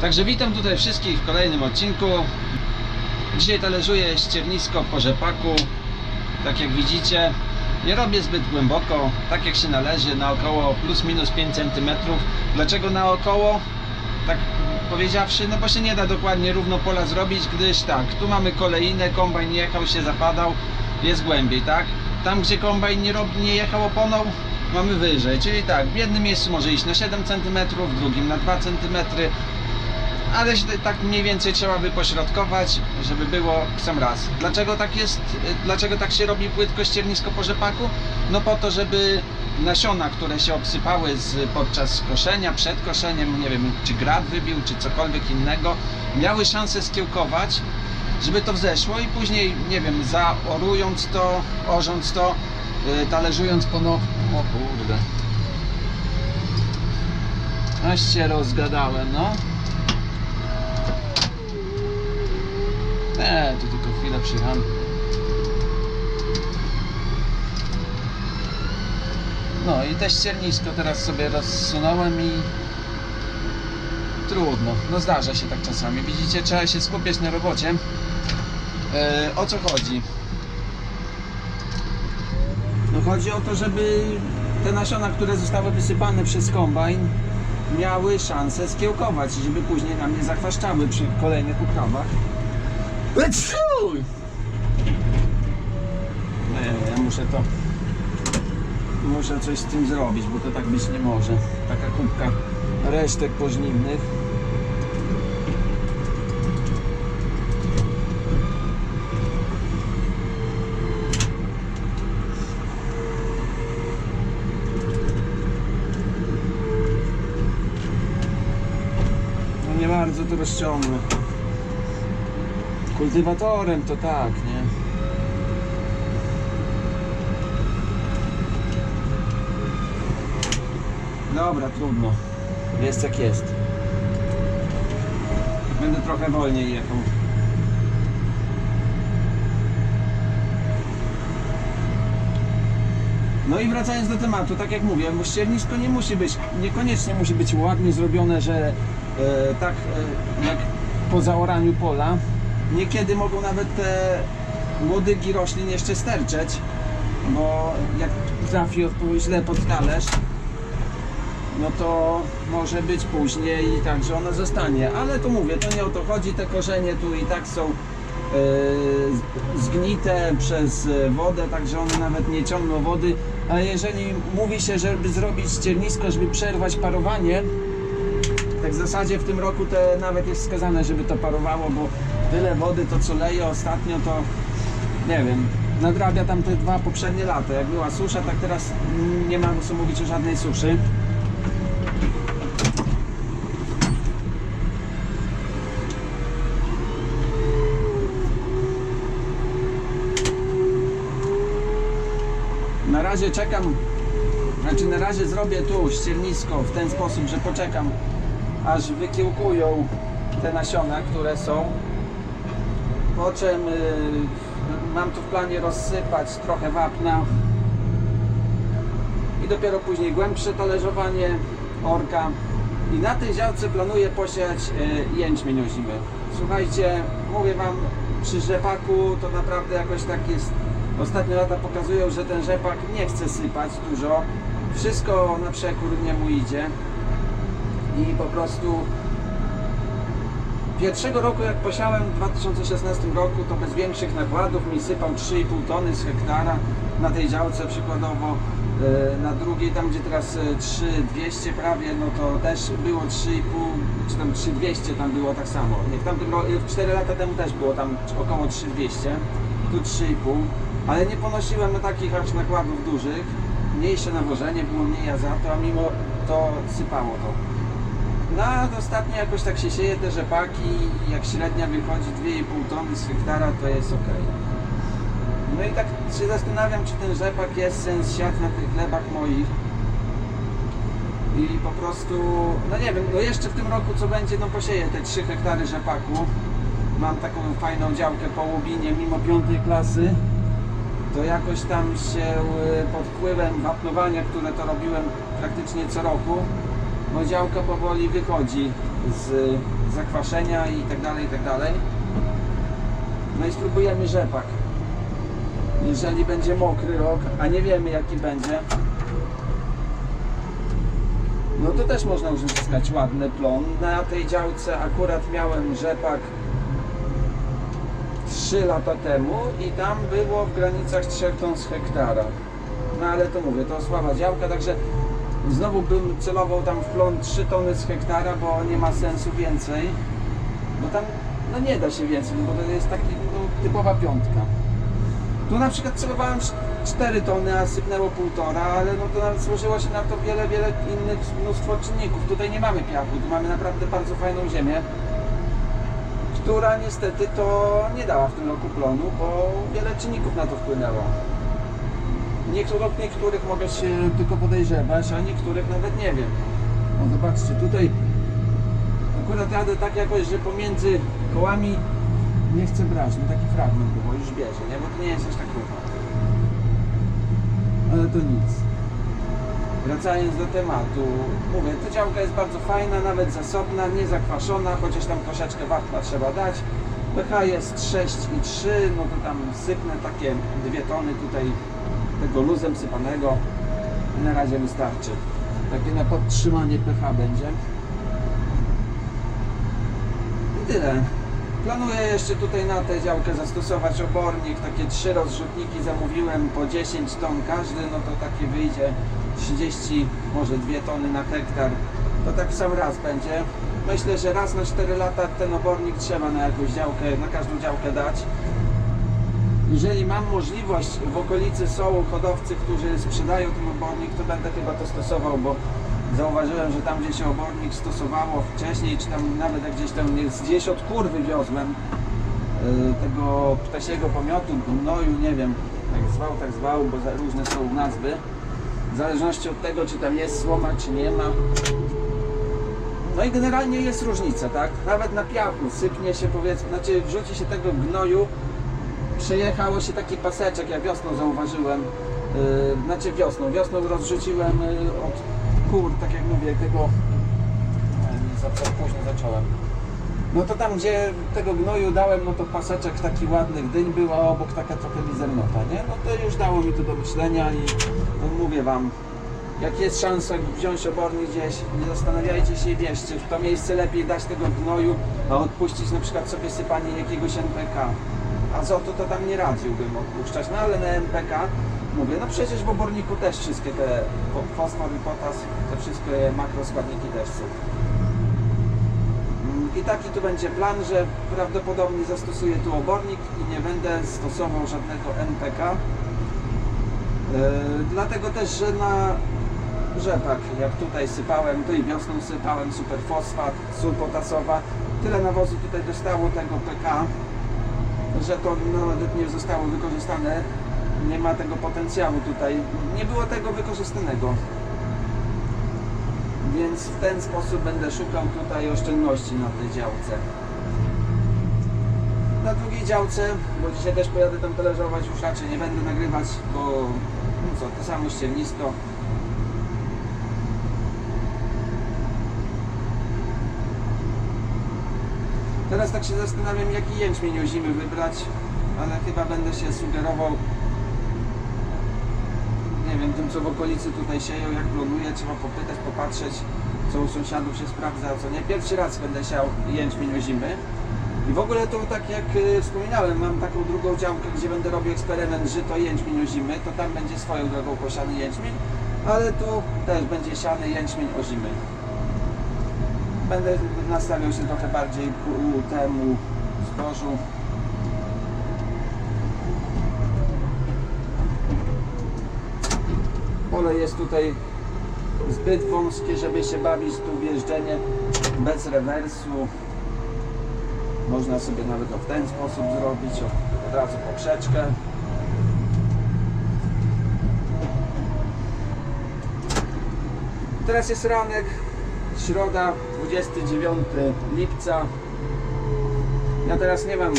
Także witam tutaj wszystkich w kolejnym odcinku. Dzisiaj talerzuję ściernisko po rzepaku. Tak jak widzicie, nie robię zbyt głęboko, tak jak się należy, na około plus minus 5 cm. Dlaczego naokoło? Tak powiedziawszy, no bo się nie da dokładnie równo pola zrobić, gdyż tak, tu mamy kolejne, kombajn jechał, się zapadał, jest głębiej, tak? Tam gdzie kombajn nie, rob, nie jechał oponą, mamy wyżej, czyli tak, w jednym miejscu może iść na 7 cm, w drugim na 2 cm, ale tak mniej więcej trzeba by pośrodkować, żeby było w sam raz. Dlaczego tak jest, dlaczego tak się robi płytko ściernisko po rzepaku? No po to, żeby nasiona, które się obsypały z, podczas koszenia, przed koszeniem, nie wiem, czy grad wybił, czy cokolwiek innego, miały szansę skiełkować, żeby to wzeszło i później, nie wiem, zaorując to, orząc to, yy, talerzując ponownie. O kurde. Aż się rozgadałem, no. Nie, tu tylko chwilę przyjechałem. No i te ściernisko teraz sobie rozsunąłem i trudno, no zdarza się tak czasami. Widzicie, trzeba się skupiać na robocie. E, o co chodzi? No chodzi o to, żeby te nasiona, które zostały wysypane przez kombajn miały szansę skiełkować, żeby później nam nie zachwaszczały przy kolejnych uprawach. Eciu! Nie, ja muszę to. Muszę coś z tym zrobić, bo to tak być nie może. Taka kubka resztek pożniwnych. No nie bardzo to rozciągnę. Kultywatorem to tak, nie? Dobra, trudno. Jest jak jest. Będę trochę wolniej jechał. No i wracając do tematu, tak jak mówię, ściernisko nie musi być, niekoniecznie musi być ładnie zrobione, że e, tak e, jak po zaoraniu pola. Niekiedy mogą nawet te łodygi roślin jeszcze sterczeć, bo jak trafi źle pod talerz, no to może być później tak, że zostanie. Ale to mówię, to nie o to chodzi, te korzenie tu i tak są e, zgnite przez wodę, także one nawet nie ciągną wody. Ale jeżeli mówi się, żeby zrobić ściernisko, żeby przerwać parowanie, tak w zasadzie w tym roku te nawet jest wskazane, żeby to parowało, bo tyle wody to co leje ostatnio to nie wiem, nadrabia tam te dwa poprzednie lata. Jak była susza, tak teraz nie ma co mówić o żadnej suszy. Na razie czekam, znaczy na razie zrobię tu ściernisko w ten sposób, że poczekam aż wykiełkują te nasiona, które są. Po czym y, mam tu w planie rozsypać trochę wapna i dopiero później głębsze talerzowanie orka. I na tej działce planuję posiać y, jęczmień ozimy. Słuchajcie, mówię Wam, przy rzepaku to naprawdę jakoś tak jest. Ostatnie lata pokazują, że ten rzepak nie chce sypać dużo. Wszystko na przekór niemu idzie. I po prostu Pierwszego roku jak posiałem w 2016 roku to bez większych nakładów mi sypał 3,5 tony z hektara. Na tej działce przykładowo e, na drugiej tam gdzie teraz e, 3200 prawie no to też było 3,5 czy tam 3200 tam było tak samo. Jak tamtym ro- 4 lata temu też było tam około 3200 tu 3,5 ale nie ponosiłem takich aż nakładów dużych. Mniejsze nawożenie było mniej azotu a mimo to sypało to no ostatnio jakoś tak się sieje te rzepaki i jak średnia wychodzi 2,5 tony z hektara to jest ok. No i tak się zastanawiam czy ten rzepak jest sens siać na tych glebach moich. I po prostu, no nie wiem, no jeszcze w tym roku co będzie, no posieję te 3 hektary rzepaku. Mam taką fajną działkę po łubinie mimo piątej klasy. To jakoś tam się y, pod wpływem wapnowania, które to robiłem praktycznie co roku, no działka powoli wychodzi z zakwaszenia i tak dalej, i tak dalej. No i spróbujemy rzepak. Jeżeli będzie mokry rok, a nie wiemy jaki będzie, no to też można uzyskać ładny plon. Na tej działce akurat miałem rzepak 3 lata temu i tam było w granicach 3 ton z hektara. No ale to mówię, to słaba działka, także znowu bym celował tam w plon 3 tony z hektara, bo nie ma sensu więcej. Bo tam no nie da się więcej, bo to jest taki no, typowa piątka. Tu na przykład celowałem 4 tony, a sypnęło 1,5, ale no to nawet złożyło się na to wiele, wiele innych mnóstwo czynników. Tutaj nie mamy piachu, tu mamy naprawdę bardzo fajną ziemię, która niestety to nie dała w tym roku plonu, bo wiele czynników na to wpłynęło. Niektórych, niektórych mogę się tylko podejrzewać, a niektórych nawet nie wiem. O zobaczcie, tutaj akurat jadę tak jakoś, że pomiędzy kołami nie chcę brać, no taki fragment było, już bierze, nie? Bo to nie jest aż tak równo. Ale to nic. Wracając do tematu, mówię, ta działka jest bardzo fajna, nawet zasobna, nie zakwaszona, chociaż tam troszeczkę wapna trzeba dać. pH jest 6,3, no to tam sypnę takie dwie tony tutaj tego luzem sypanego na razie wystarczy. Takie na podtrzymanie pH będzie. I tyle. Planuję jeszcze tutaj na tę działkę zastosować obornik, takie trzy rozrzutniki zamówiłem po 10 ton każdy, no to takie wyjdzie 30, może 2 tony na hektar. To tak w sam raz będzie. Myślę, że raz na 4 lata ten obornik trzeba na jakąś działkę, na każdą działkę dać. Jeżeli mam możliwość, w okolicy są hodowcy, którzy sprzedają ten obornik, to będę chyba to stosował, bo zauważyłem, że tam gdzie się obornik stosowało wcześniej, czy tam nawet jak gdzieś tam jest, gdzieś od kurwy wiozłem yy, tego ptasiego pomiotu, gnoju, nie wiem jak zwał, tak zwał, bo różne są nazwy. W zależności od tego, czy tam jest słoma, czy nie ma. No i generalnie jest różnica, tak? Nawet na piachu sypnie się powiedzmy, znaczy wrzuci się tego gnoju, przejechało się taki paseczek, ja wiosną zauważyłem, yy, znaczy wiosną, wiosną rozrzuciłem yy, od kur, tak jak mówię, tego, za, za późno zacząłem. No to tam, gdzie tego gnoju dałem, no to paseczek taki ładnych dyń był, a obok taka trochę mizernota, nie? No to już dało mi to do myślenia i no mówię Wam, jak jest szansa wziąć obornik gdzieś, nie zastanawiajcie się i bierzcie. W to miejsce lepiej dać tego gnoju, a odpuścić na przykład sobie sypanie jakiegoś NPK. Azotu to tam nie radziłbym odpuszczać, no ale na NPK mówię, no przecież w oborniku też wszystkie te fo- fosfor i potas, te wszystkie makroskładniki też są. Mm, I taki tu będzie plan, że prawdopodobnie zastosuję tu obornik i nie będę stosował żadnego NPK. Yy, dlatego też, że na rzepak, jak tutaj sypałem, to i wiosną sypałem superfosfat, sól potasowa, tyle nawozu tutaj dostało tego PK, że to nawet nie zostało wykorzystane, nie ma tego potencjału tutaj, nie było tego wykorzystanego. Więc w ten sposób będę szukał tutaj oszczędności na tej działce. Na drugiej działce, bo dzisiaj też pojadę tam teleżować, już raczej nie będę nagrywać, bo no co, to samo ściernisko. Teraz tak się zastanawiam, jaki jęczmień o zimy wybrać, ale chyba będę się sugerował nie wiem, tym co w okolicy tutaj sieją, jak planuję, trzeba popytać, popatrzeć, co u sąsiadów się sprawdza, a co nie. Pierwszy raz będę siał jęczmień o zimy. I w ogóle to tak jak y, wspominałem, mam taką drugą działkę, gdzie będę robił eksperyment żyto jęczmień o zimy, to tam będzie swoją drogą posiany jęczmień, ale tu też będzie siany jęczmień o zimy. Będę nastawiał się trochę bardziej ku temu zbożu. Pole jest tutaj zbyt wąskie, żeby się bawić tu w jeżdżenie bez rewersu. Można sobie nawet w ten sposób zrobić, od razu poprzeczkę. Teraz jest ranek, środa, 29 lipca. Ja teraz nie mam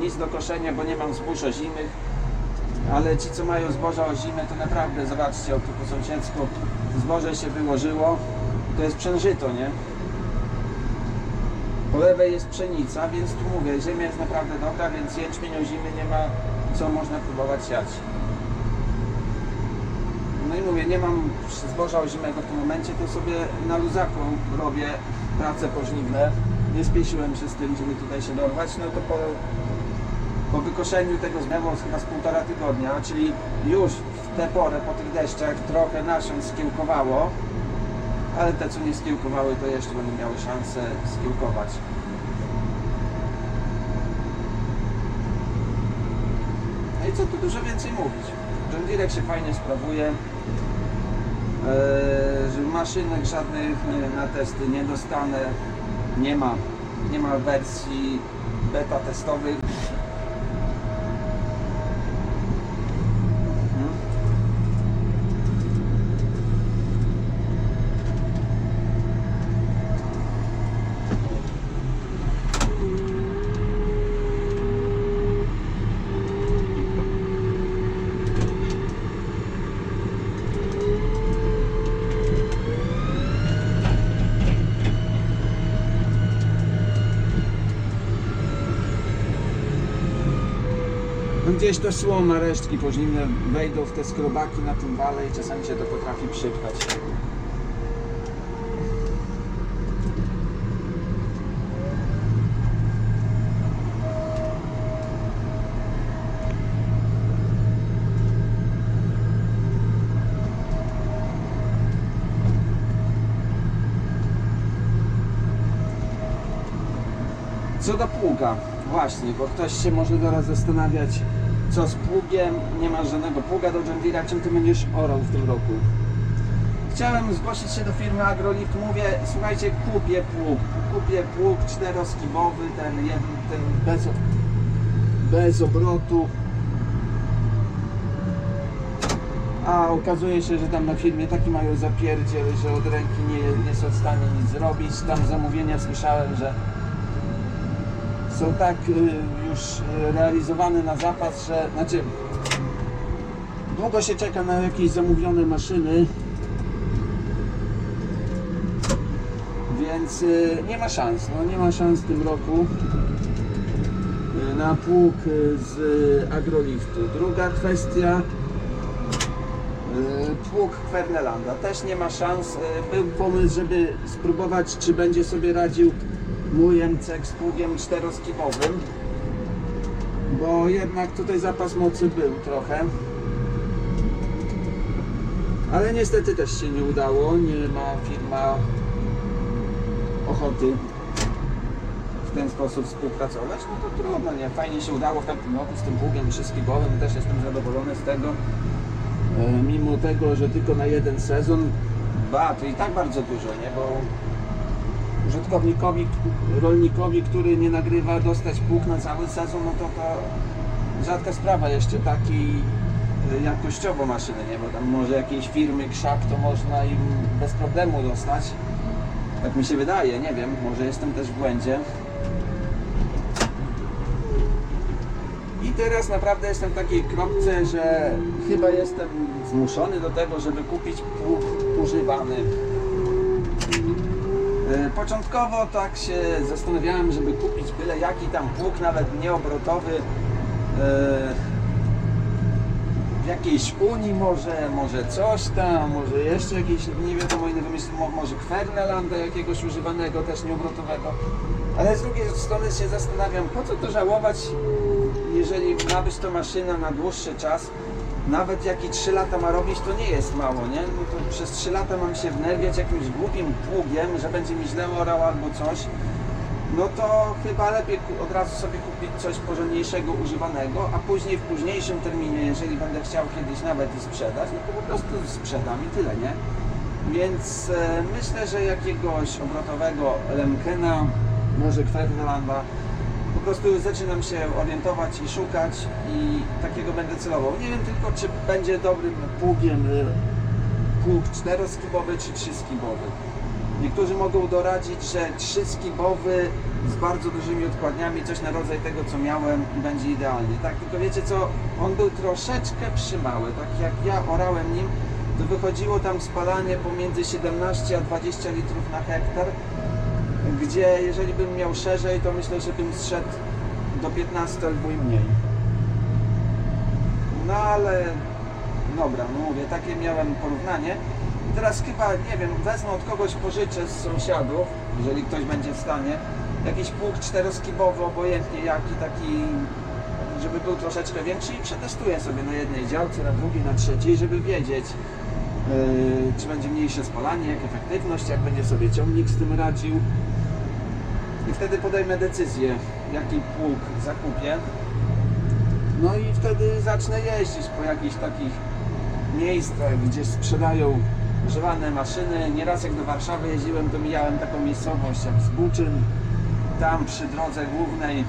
nic do koszenia, bo nie mam zbóż ozimych. Ale ci, co mają zboża o zimę, to naprawdę, zobaczcie, o tu po sąsiedzku zboże się wyłożyło. To jest przężyto, nie? Po lewej jest pszenica, więc tu mówię, ziemia jest naprawdę dobra, więc jęczmień zimy nie ma co można próbować siać. No i mówię, nie mam zboża ozimego w tym momencie, to sobie na luzaku robię prace pożniwne. Nie spieszyłem się z tym, żeby tutaj się dorwać, no to po, po wykoszeniu tego zbęło chyba z półtora tygodnia, czyli już w tę porę po tych deszczach trochę nasion skiełkowało, ale te co nie skiełkowały to jeszcze będą miały szansę skiełkować. No i co tu dużo więcej mówić. John się fajnie sprawuje. Eee, maszynek żadnych na testy nie dostanę. Nie ma, nie ma wersji beta testowych. Gdzieś to słoma, resztki pożniwne wejdą w te skrobaki na tym wale i czasami się to potrafi przypchać. Co do pługa, właśnie, bo ktoś się może teraz zastanawiać, co z pługiem, nie ma żadnego pługa do John czym ty będziesz orał w tym roku? Chciałem zgłosić się do firmy AgroLift, mówię, słuchajcie, kupię pług, kupię pług czteroskibowy, ten, ten bez, bez obrotu, a okazuje się, że tam na firmie taki mają zapierdziel, że od ręki nie, nie są w stanie nic zrobić, tam zamówienia słyszałem, że są tak y, już y, realizowane na zapas, że znaczy długo się czeka na jakieś zamówione maszyny, więc y, nie ma szans, no nie ma szans w tym roku na pług z agroliftu. Druga kwestia pług Kwernelanda też nie ma szans. Był pomysł, żeby spróbować, czy będzie sobie radził mój MCek z pługiem czteroskibowym, bo jednak tutaj zapas mocy był trochę. Ale niestety też się nie udało, nie ma firma ochoty w ten sposób współpracować, no to trudno, nie? Fajnie się udało w tamtym roku z tym pługiem trzyskibowym, też jestem zadowolony z tego. E, Mimo tego, że tylko na jeden sezon, ba, to i tak bardzo dużo, nie? Bo użytkownikowi, rolnikowi, który nie nagrywa, dostać pług na cały sezon, no to to rzadka sprawa jeszcze takiej y, jakościowo maszyny, nie? Bo tam może jakiejś firmy krzak to można im bez problemu dostać. Tak mi się wydaje, nie wiem, może jestem też w błędzie. I teraz naprawdę jestem w takiej kropce, że chyba jestem zmuszony do tego, żeby kupić pług używany. E, Początkowo tak się zastanawiałem, żeby kupić byle jaki tam pług, nawet nieobrotowy. e, W jakiejś Unii może, może coś tam, może jeszcze jakieś, nie wiadomo ile wymysł, mo- może Kwernelanda jakiegoś używanego, też nieobrotowego. Ale z drugiej strony się zastanawiam, po co to żałować, jeżeli ma być to maszyna na dłuższy czas, nawet jak i 3 lata ma robić, to nie jest mało, nie? No to przez 3 lata mam się wnerwiać jakimś głupim pługiem, że będzie mi źle orał albo coś. No to chyba lepiej od razu sobie kupić coś porządniejszego, używanego, a później w późniejszym terminie, jeżeli będę chciał kiedyś nawet i sprzedać, no to po prostu sprzedam i tyle, nie? Więc e, myślę, że jakiegoś obrotowego Lemkena, może Kwernelanda, po prostu zaczynam się orientować i szukać i takiego będę celował. Nie wiem tylko, czy będzie dobrym pługiem pług czteroskibowy czy trzyskibowy. Niektórzy mogą doradzić, że trzy skibowy z bardzo dużymi odkładniami, coś na rodzaj tego co miałem będzie idealnie. Tak, tylko wiecie co, on był troszeczkę przymały, tak jak ja orałem nim, to wychodziło tam spalanie pomiędzy 17 a 20 litrów na hektar, gdzie jeżeli bym miał szerzej, to myślę, że bym zszedł do 15 albo i mniej. No ale dobra, no mówię, takie miałem porównanie. Teraz chyba, nie wiem, wezmę od kogoś pożyczę z sąsiadów, jeżeli ktoś będzie w stanie, jakiś pług czteroskibowy, obojętnie jaki, taki, żeby był troszeczkę większy i przetestuję sobie na jednej działce, na drugiej, na trzeciej, żeby wiedzieć, yy, czy będzie mniejsze spalanie, jak efektywność, jak będzie sobie ciągnik z tym radził. I wtedy podejmę decyzję, jaki pług zakupię. No i wtedy zacznę jeździć po jakichś takich miejscach, gdzie sprzedają używane maszyny. Nieraz jak do Warszawy jeździłem, to mijałem taką miejscowość jak Zbuczyn. Tam przy drodze głównej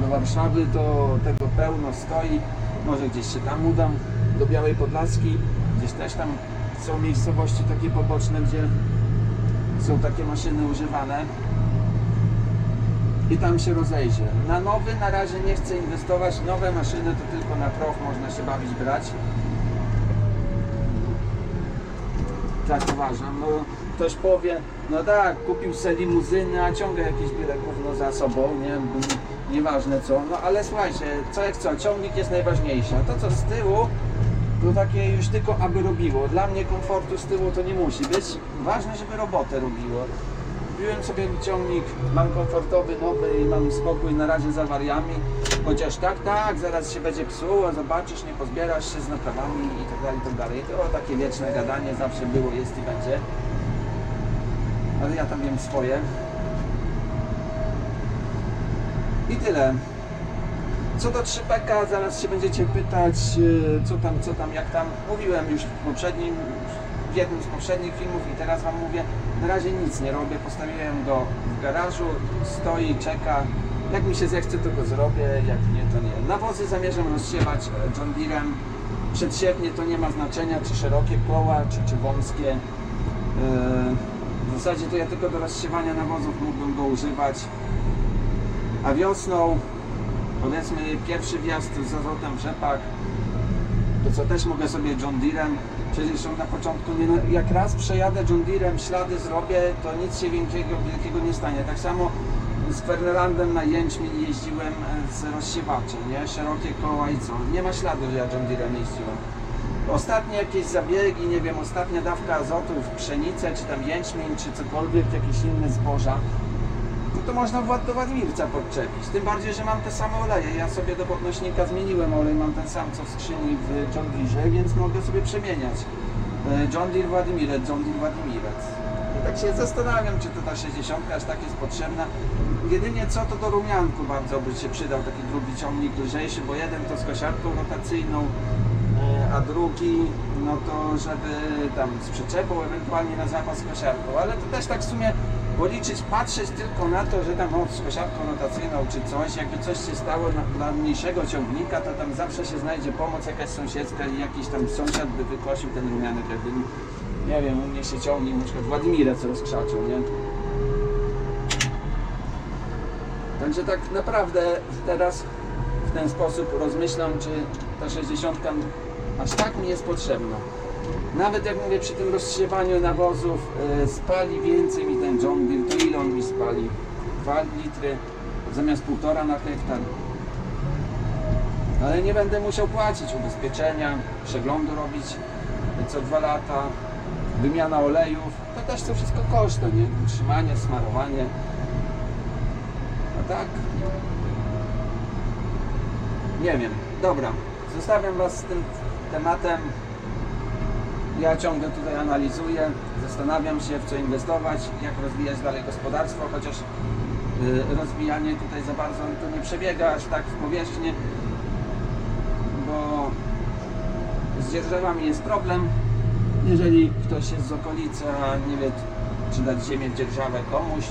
do Warszawy to tego pełno stoi. Może gdzieś się tam udam do Białej Podlaskiej. Gdzieś też tam są miejscowości takie poboczne, gdzie są takie maszyny używane i tam się rozejdzie. Na nowy na razie nie chcę inwestować. Nowe maszyny to tylko na proch można się bawić brać. Tak uważam. No, ktoś powie, no tak, kupił sobie limuzynę, a ciągle jakieś byle gówno za sobą, nie? Nieważne co. No ale słuchajcie, co jak co, ciągnik jest najważniejszy. A to co z tyłu, to takie już tylko aby robiło. Dla mnie komfortu z tyłu to nie musi być. Ważne, żeby robotę robiło. Kupiłem sobie ciągnik, mam komfortowy, nowy i mam spokój na razie z awariami. Chociaż tak, tak, zaraz się będzie psuło, zobaczysz, nie pozbierasz się z naprawami i tak dalej, i tak dalej. To takie wieczne gadanie zawsze było, jest i będzie. Ale ja tam wiem swoje. I tyle. Co do 3PK, zaraz się będziecie pytać, yy, co tam, co tam, jak tam. Mówiłem już w poprzednim, w jednym z poprzednich filmów i teraz Wam mówię, na razie nic nie robię, postawiłem go w garażu, stoi, czeka. Jak mi się zechce, to go zrobię, jak nie, to nie. Nawozy zamierzam rozsiewać e, John Deerem. Przedsiewnie to nie ma znaczenia, czy szerokie koła, czy, czy wąskie. Yy, W zasadzie to ja tylko do rozsiewania nawozów mógłbym go używać. A wiosną, powiedzmy pierwszy wjazd z azotem w rzepak, to co też mogę sobie John Deerem, przecież na początku, nie, jak raz przejadę John Deerem, ślady zrobię, to nic się wielkiego, wielkiego nie stanie. Tak samo z Fernelandem na jęczmień jeździłem e, z rozsiewaczem, nie? Szerokie koła i co? Nie ma śladu, że ja John Deerem jeździłem. Ostatnie jakieś zabiegi, nie wiem, ostatnia dawka azotu w pszenicę, czy tam jęczmień, czy cokolwiek, jakieś inne zboża, no to można Wład do Wadmirca podczepić. Tym bardziej, że mam te same oleje. Ja sobie do podnośnika zmieniłem olej, mam ten sam co w skrzyni w John Deerze, więc mogę sobie przemieniać. E, John Deere Władimirec, John Deere Władimirec. I tak się zastanawiam, czy to ta 60 aż tak jest potrzebna. Jedynie co to do rumianku bardzo by się przydał taki drugi ciągnik lżejszy, bo jeden to z kosiarką rotacyjną, e, a drugi no to żeby tam z przyczepą, ewentualnie na zapas kosiarką, ale to też tak w sumie policzyć, patrzeć tylko na to, że tam o, rotacyjną czy coś, jakby coś się stało dla mniejszego ciągnika, to tam zawsze się znajdzie pomoc jakaś sąsiedzka i jakiś tam sąsiad by wykosił ten rumianek, jakby, nie wiem, u mnie się ciągnik, na przykład Władimirec rozkrzaczył, nie? Także tak naprawdę teraz w ten sposób rozmyślam, czy ta 60 aż tak mi jest potrzebna. Nawet jak mówię przy tym rozsiewaniu nawozów e, spali więcej mi ten John Deere, to ile on mi spali? 2 litry zamiast półtora na hektar. Ale nie będę musiał płacić ubezpieczenia, przeglądu robić co dwa lata, wymiana olejów. To też to wszystko koszta, nie? Utrzymanie, smarowanie. A tak? Nie wiem. Dobra, zostawiam Was z tym tematem. Ja ciągle tutaj analizuję, zastanawiam się w co inwestować, jak rozwijać dalej gospodarstwo, chociaż y, rozwijanie tutaj za bardzo to nie przebiega aż tak w powierzchnię, bo z dzierżawami jest problem. Jeżeli ktoś jest z okolicy, a nie wie czy dać ziemię w dzierżawę komuś,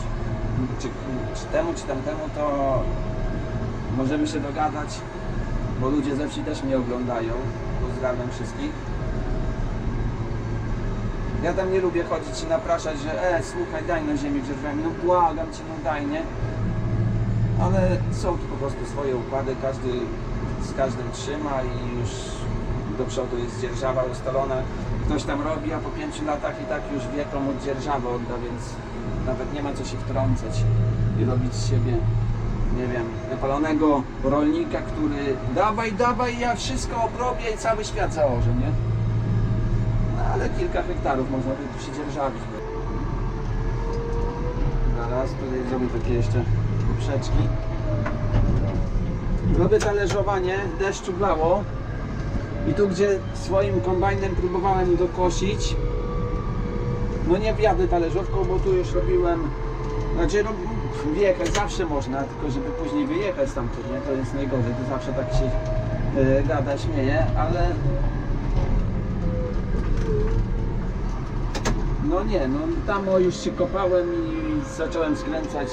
czy, czy temu, czy tamtemu, to możemy się dogadać, bo ludzie ze wsi też mnie oglądają. Pozdrawiam wszystkich. Ja tam nie lubię chodzić i napraszać, że e, słuchaj, daj no ziemię grzewami, no błagam cię, no daj, nie? Ale są tu po prostu swoje układy, każdy z każdym trzyma i już do przodu jest dzierżawa ustalona. Ktoś tam robi, a po pięciu latach i tak już wie komu dzierżawę odda, więc nawet nie ma co się wtrącać i robić z siebie, nie wiem, wypalonego rolnika, który dawaj, dawaj, ja wszystko obrobię i cały świat założę, nie? Kilka hektarów można by tu się dzierżawić. Zaraz tutaj zrobię takie jeszcze poprzeczki. Robię talerzowanie, deszczu blało i tu gdzie swoim kombajnem próbowałem dokosić no nie wjadę talerzówką, bo tu już robiłem znaczy no wjechać zawsze można, tylko żeby później wyjechać stamtąd, nie? To jest najgorzej, to zawsze tak się e, gada, śmieje, ale no nie, no tam już się kopałem i zacząłem skręcać.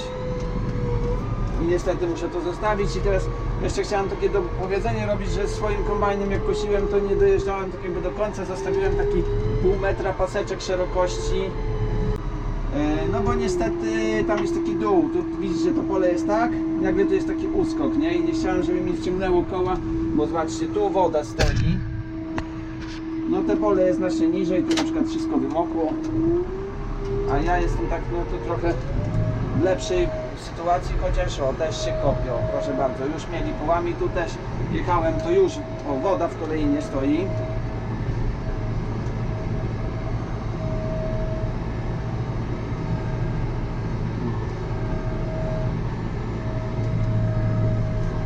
I niestety muszę to zostawić. I teraz jeszcze chciałem takie powiedzenie robić, że swoim kombajnem jak kosiłem to nie dojeżdżałem tak jakby do końca, zostawiłem taki pół metra paseczek szerokości. E, no bo niestety tam jest taki dół, tu że to pole jest tak, nagle tu jest taki uskok, nie? I nie chciałem, żeby mi wciągnęło koła, bo zobaczcie, tu woda stoi. No te pole jest znacznie niżej, tu na przykład wszystko wymokło. A ja jestem tak, no to trochę w lepszej sytuacji, chociaż o, też się kopią, proszę bardzo. Już mieli połami, tu też jechałem, to już, o, woda w kolejnie stoi.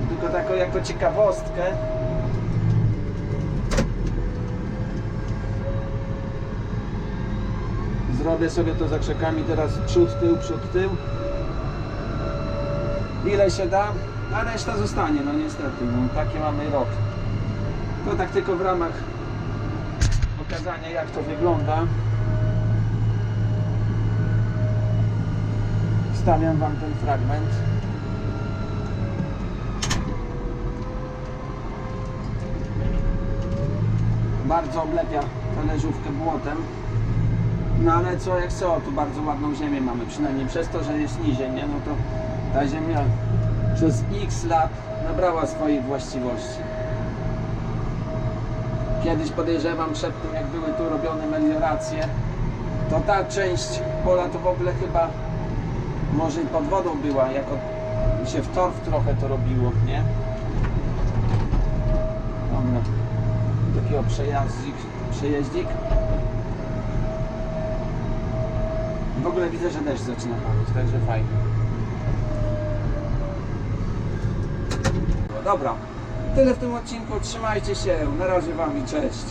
Tylko taką jako ciekawostkę. Zrobię sobie to za krzakami teraz przód, tył, przód, tył. Ile się da, a reszta zostanie, no niestety, no, taki mamy rok. To tak tylko w ramach pokazania jak to wygląda. Wstawiam Wam ten fragment. Bardzo oblepia talerzówkę błotem. No ale co jak co, tu bardzo ładną ziemię mamy, przynajmniej przez to, że jest niżej, nie? No to ta ziemia przez x lat nabrała swoich właściwości. Kiedyś podejrzewam przed tym, jak były tu robione melioracje, to ta część pola to w ogóle chyba może i pod wodą była, jako się w torf trochę to robiło, nie? Dobra. Takiego przejazdzik, przejeździk. W ogóle widzę, że deszcz zaczyna padać, także fajnie. Dobra, tyle w tym odcinku. Trzymajcie się. Na razie Wam i cześć.